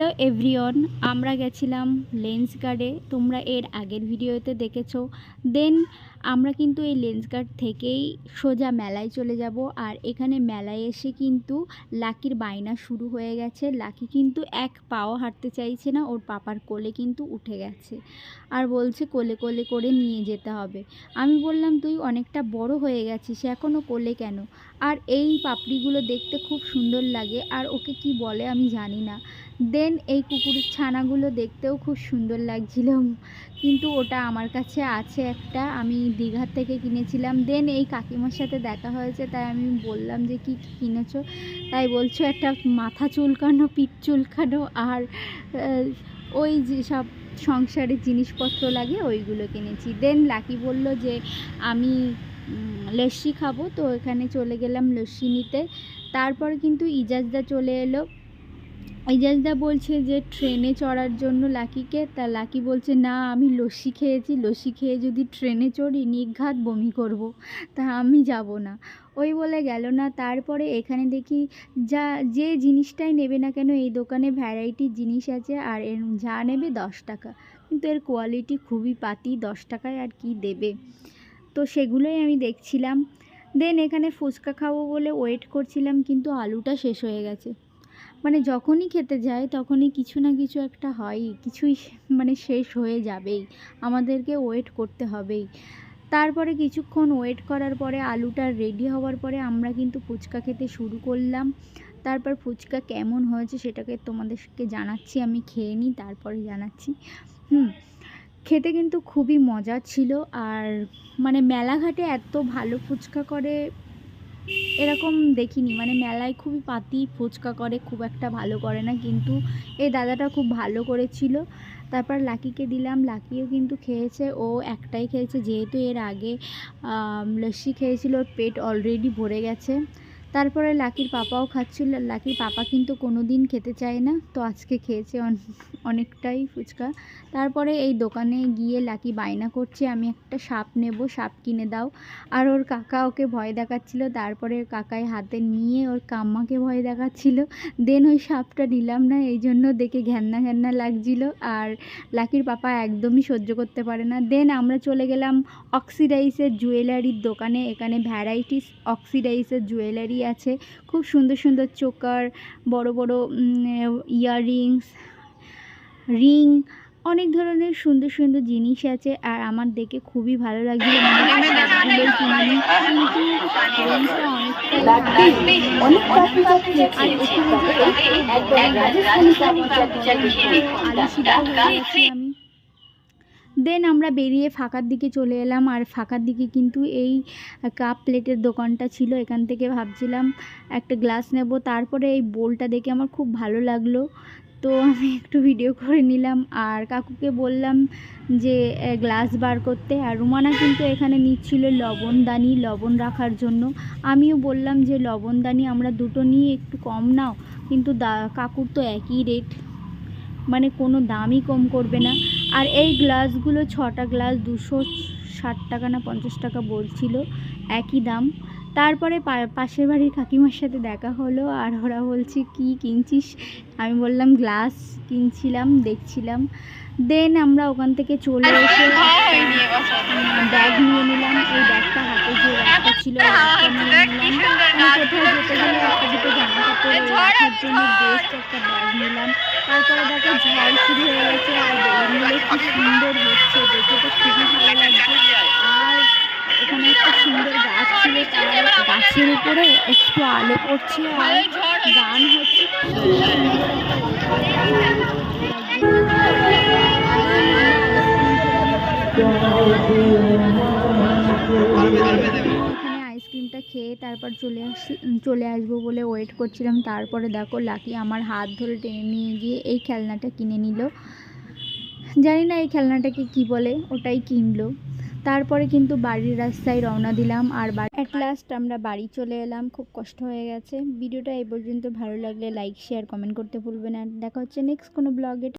Hello everyone আমরা গেছিলাম lens গার্ডে, তোমরা এর আগের ভিডিওতে দেখেছ। দেন আমরা কিন্তু এই লেন্স গার্ড থেকেই সোজা মেলায় চলে যাব, আর এখানে মেলায় এসে কিন্তু লাকির বায়না শুরু হয়ে গেছে। লাকি কিন্তু এক পাও হাঁটতে চাইছে না, ওর পাপার কোলে কিন্তু উঠে গেছে। আর বলছে কোলে কোলে করে নিয়ে যেতে হবে। আমি বললাম, তুই অনেকটা বড় হয়ে গেছিস এখনও কোলে কেন? আর এই পাপড়িগুলো দেখতে খুব সুন্দর লাগে, আর ওকে কি বলে আমি জানি না। দেন এই কুকুরের ছানাগুলো দেখতেও খুব সুন্দর লাগছিল। কিন্তু ওটা আমার কাছে আছে একটা, আমি দীঘার থেকে কিনেছিলাম। দেন এই কাকিমার সাথে দেখা হয়েছে, তাই আমি বললাম যে, কি কি কিনেছো? তাই বলছো, একটা মাথা চুলকানো, পিঠ চুলকানো আর ওই যে সব সংসারের জিনিসপত্র লাগে, ওইগুলো কিনেছি। দেন লাকি বলল যে, আমি লস্যি খাব। তো এখানে চলে গেলাম লস্যি নিতে। তারপর কিন্তু ইজাজদা চলে এলো। ইজাজদা বলছে যে, ট্রেনে চড়ার জন্য লাকিকে? তা লাকি বলছে, না, আমি লস্যি খেয়েছি। লস্যি খেয়ে যদি ট্রেনে চড়ি, নিঘাত বমি করব। তা আমি যাব না। ওই বলে গেল না। তারপরে এখানে দেখি যা, যে জিনিসটাই নেবে না কেন, এই দোকানে ভ্যারাইটির জিনিস আছে আর এর যা নেবে দশ টাকা। কিন্তু এর কোয়ালিটি খুবই পাতি, দশ টাকায় আর কি দেবে? তো সেগুলোই আমি দেখছিলাম। দেন এখানে ফুচকা খাব বলে ওয়েট করছিলাম, কিন্তু আলুটা শেষ হয়ে গেছে। মানে যখনই খেতে যাই, তখনই কিছু না কিছু একটা হয়ই কিছুই মানে শেষ হয়ে যাবেই, আমাদেরকে ওয়েট করতে হবেই। তারপরে কিছুক্ষণ ওয়েট করার পরে আলুটা রেডি হওয়ার পরে আমরা কিন্তু ফুচকা খেতে শুরু করলাম। তারপর ফুচকা কেমন হয়েছে সেটাকে তোমাদেরকে জানাচ্ছি, আমি খেয়ে নিই, তারপরে জানাচ্ছি। হুম, খেতে কিন্তু খুবই মজা ছিল। আর মানে মেলাঘাটে এত ভালো ফুচকা করে এরকম দেখিনি। মানে মেলায় খুবই পাতি ফুচকা করে, খুব একটা ভালো করে না। কিন্তু এই দাদাটা খুব ভালো করেছিল। তারপর লাকিকে দিলাম। লাকিও কিন্তু খেয়েছে, ও একটাই খেয়েছে। যেহেতু এর আগে লস্যি খেয়েছিল, ওর পেট অলরেডি ভরে গেছে। তারপরে লাকির পাপাও খাচ্ছিল। লাকির পাপা কিন্তু কোনো দিন খেতে চায় না, তো আজকে খেয়েছে অন- অনেকটাই ফুচকা। তারপরে এই দোকানে গিয়ে লাকি বায়না করছে, আমি একটা সাপ নেব, সাপ কিনে দাও। আর ওর কাকা ওকে ভয় দেখাচ্ছিল, তারপরে কাকাই হাতে নিয়ে ওর কাম্মাকে ভয় দেখাচ্ছিল। দেন ওই সাপটা নিলাম না, এই জন্য দেখে ঘ্যান্না ঘ্যান্না লাগছিল। আর লাকির পাপা একদমই সহ্য করতে পারে না। দেন আমরা চলে গেলাম অক্সিডাইসের জুয়েলারির দোকানে। এখানে ভ্যারাইটিস অক্সিডাইসের জুয়েলারি আছে। খুব সুন্দর সুন্দর চোকার বড় বড় ইয়াররিংস রিং অনেক ধরনের সুন্দর সুন্দর জিনিস আছে আর আমার দেখে খুবই ভালো লাগছিল মনে আমি। দেন আমরা বেরিয়ে ফাঁকার দিকে চলে এলাম। আর ফাঁকার দিকে কিন্তু এই কাপ প্লেটের দোকানটা ছিল। এখান থেকে ভাবছিলাম একটা গ্লাস নেব। তারপরে এই বোলটা দেখে আমার খুব ভালো লাগল। তো আমি একটু ভিডিও করে নিলাম। আর কাকুকে বললাম যে গ্লাস বার করতে। আর রুমানা কিন্তু এখানে নিচ্ছিল লবণদানি লবণ রাখার জন্য। আমিও বললাম যে লবণদানি আমরা দুটো নিয়ে একটু কম নাও। কিন্তু দা, কাকুর তো একই রেট মানে কোনো দামই কম করবে না। আর এই গ্লাসগুলো ছটা গ্লাস দুশো ষাট টাকা না পঞ্চাশ টাকা বলছিল একই দাম। তারপরে পা- পাশের বাড়ির কাকিমার সাথে দেখা হলো আর ওরা বলছে কি কিনছিস? আমি বললাম গ্লাস কিনছিলাম দেখছিলাম। দেন আমরা ওখান থেকে চলে এসে ব্যাগ নিয়ে নিলাম এই ব্যাগটা হাতে যে ব্যাগটা ছিল কোথাও যেতে গেলে একটা দুটো জামা কাপড় জন্য বেস্ট একটা ব্যাগ নিলাম। তারপরে দেখো ঝড় শুরু হয়ে গেছে আর বেলুনগুলো কি সুন্দর হচ্ছে দেখে তো খুবই ভালো লাগছে আর এখানে একটা সুন্দর গাছ ছিল তার গাছের উপরে একটু আলো পড়ছে আর গান হচ্ছে। এখানে আইসক্রিমটা খেয়ে তারপর চলে আস, চলে আসব বলে ওয়েট করছিলাম। তারপরে দেখো লাকি আমার হাত ধরে টেনে নিয়ে গিয়ে এই খেলনাটা কিনে নিল। জানি না এই খেলনাটাকে কি বলে, ওটাই কিনলো। তারপরে কিন্তু বাড়ির রাস্তায় রওনা দিলাম আর অ্যাট লাস্ট আমরা বাড়ি চলে এলাম, খুব কষ্ট হয়ে গেছে। ভিডিওটা এই পর্যন্ত ভালো লাগলে লাইক শেয়ার কমেন্ট করতে ভুলবেন আর দেখা হচ্ছে নেক্সট কোনো ব্লগে